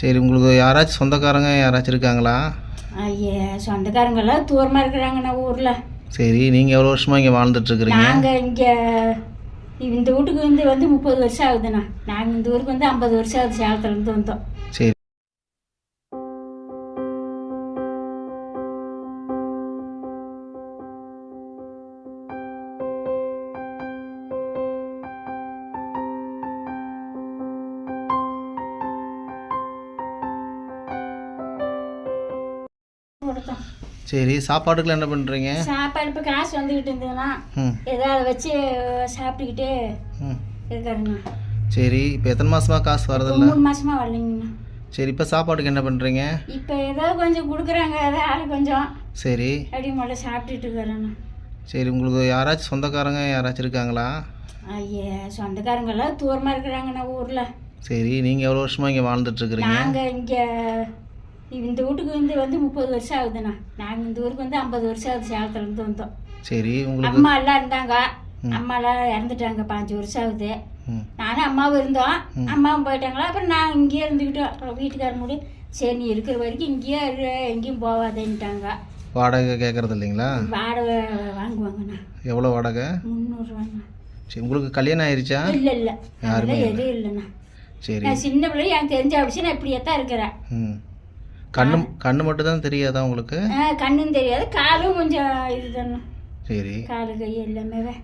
சரி உங்களுக்கு யாராச்சும் சொந்தக்காரங்க யாராச்சும் இருக்காங்களா? ஐயா சொந்தக்காரங்கெல்லாம் தூரமாக இருக்கிறாங்கண்ணா ஊரில். சரி நீங்கள் எவ்வளோ வருஷமாக இங்கே வாழ்ந்துட்டுருக்குறீங்க நாங்கள் இங்கே இந்த வீட்டுக்கு வந்து வந்து முப்பது வருஷம் ஆகுதுண்ணா. நாங்கள் இந்த ஊருக்கு வந்து ஐம்பது வருஷம் ஆகுது சேலத்துலேருந்து வந்தோம். சரி கொடுத்தோம் சரி சாப்பாட்டுக்குலாம் என்ன பண்ணுறீங்க சாப்பாடு இப்போ காசு வந்துக்கிட்டு இருந்ததுன்னா ஏதாவது வச்சு சாப்பிட்டுக்கிட்டே இருக்காருண்ணா சரி இப்போ எத்தனை மாதமாக காசு வரதில்ல? மூணு மாசமா வரலைங்கண்ணா சரி இப்போ சாப்பாட்டுக்கு என்ன பண்ணுறீங்க இப்போ ஏதோ கொஞ்சம் கொடுக்குறாங்க ஏதோ ஆள் கொஞ்சம். சரி. அப்படி முதல்ல சாப்பிட்டுட்டு இருக்கிறேண்ணா சரி உங்களுக்கு யாராச்சும் சொந்தக்காரங்க யாராச்சும் இருக்காங்களா? ஐயா சொந்தக்காரங்கெல்லாம் தூரமாக இருக்கிறாங்கண்ணா ஊரில். சரி நீங்கள் எவ்வளோ வருஷமாக இங்கே வாழ்ந்துட்டுருக்குறீங்க நாங்கள் இங்கே இந்த வீட்டுக்கு வந்து வந்து முப்பது வருஷம் ஆகுதுண்ணா. நாங்கள் இந்த ஊருக்கு வந்து ஐம்பது வருஷம் ஆகுது சேலத்துலேருந்து வந்தோம். சரி உங்களுக்கு அம்மா எல்லாம் இருந்தாங்க. அம்மாலாம் இறந்துட்டாங்க பாஞ்சு வருஷம் ஆகுது. நானும் அம்மாவும் இருந்தோம். அம்மாவும் போயிட்டாங்களா? அப்புறம் நான் இங்கேயே இருந்துக்கிட்டோம் அப்புறம் வீட்டுக்காரர் முடி சரி நீ இருக்கிற வரைக்கும் இங்கேயே எங்கேயும் போகாதேன்ட்டாங்க வாடகை கேட்குறது இல்லைங்களா? வாடகை வாங்குவாங்கண்ணா. எவ்வளோ வாடகை? முந்நூறுவாங்க சரி உங்களுக்கு கல்யாணம் ஆயிருச்சா? இல்லை இல்லை. யாருமே எதுவும் இல்லைண்ணா. சரி. நான் சின்ன பிள்ளை எனக்கு தெரிஞ்ச விஷயம் நான் இப்படியே தான் இருக்கிறேன் கண்ணு கண்ணு மட்டும் தான் தெரியாதா உங்களுக்கு? கண்ணும் தெரியாது காலும் கொஞ்சம் இதுதானே சரி. காலு கை எல்லாமே